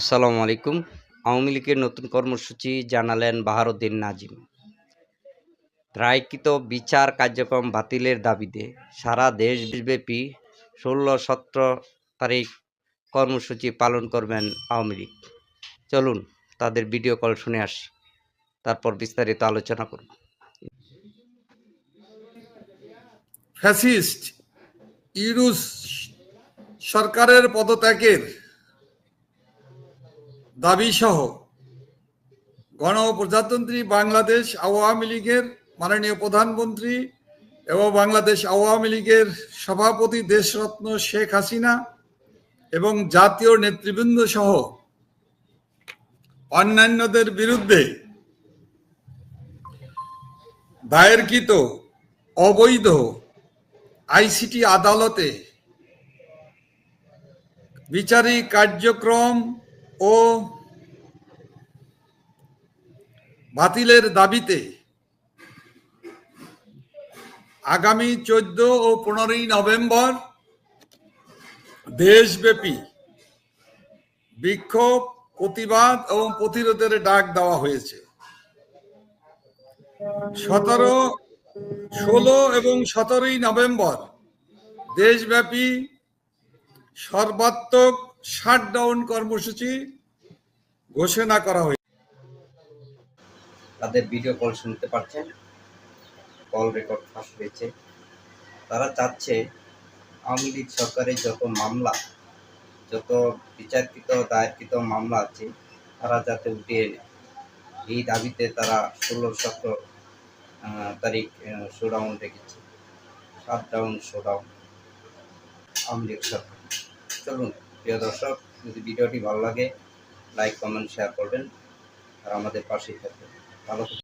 আসসালামু আলাইকুম। আওয়ামী লীগের নতুন কর্মসূচি জানালেন বাহারুদ্দিন নাজিম। রায়কৃত বিচার কার্যক্রম বাতিলের দাবিতে সারা দেশব্যাপী ষোলো সতেরো তারিখ কর্মসূচি পালন করবেন আওয়ামী লীগ। চলুন তাদের ভিডিও কল শুনে আসি, তারপর বিস্তারিত আলোচনা করব। ফ্যাসিস্ট ইউরুস সরকারের পদত্যাগের দাবিসহ গণপ্রজাতন্ত্রী বাংলাদেশ আওয়ামী লীগের মাননীয় প্রধানমন্ত্রী এবং বাংলাদেশ আওয়ামী লীগের সভাপতি দেশরত্ন শেখ হাসিনা এবং জাতীয় নেতৃবৃন্দ সহ অন্যান্যদের বিরুদ্ধে দায়েরকৃত অবৈধ আইসিটি আদালতে বিচারিক কার্যক্রম ও বাতিলের দাবিতে আগামী চোদ্দ ও পনেরোই নভেম্বর দেশব্যাপী বিক্ষোভ, প্রতিবাদ এবং প্রতিরোধের ডাক দেওয়া হয়েছে। সতেরো, ষোলো এবং সতেরোই নভেম্বর দেশব্যাপী সর্বাত্মক শাটডাউন কর্মসূচি ঘোষণা করা হয়েছে। তাদের ভিডিও কল শুনতে পাচ্ছেন। কল রেকর্ড ফাঁস হয়েছে। তারা চাচ্ছে আওয়ামী লীগ সরকারের যত মামলা, যত বিচারকৃত, দায়েরকৃত মামলা আছে, তারা যাতে উঠিয়ে নেয়। এই দাবিতে তারা ষোলো সতেরো তারিখ শোডাউন রেখেছে। সাত ডাউন শোডাউন আওয়ামী লীগ সরকার। চলুন, প্রিয় দর্শক, যদি ভিডিওটি ভালো লাগে লাইক কমেন্ট শেয়ার করবেন আর আমাদের পাশেই থাকবেন ভালো।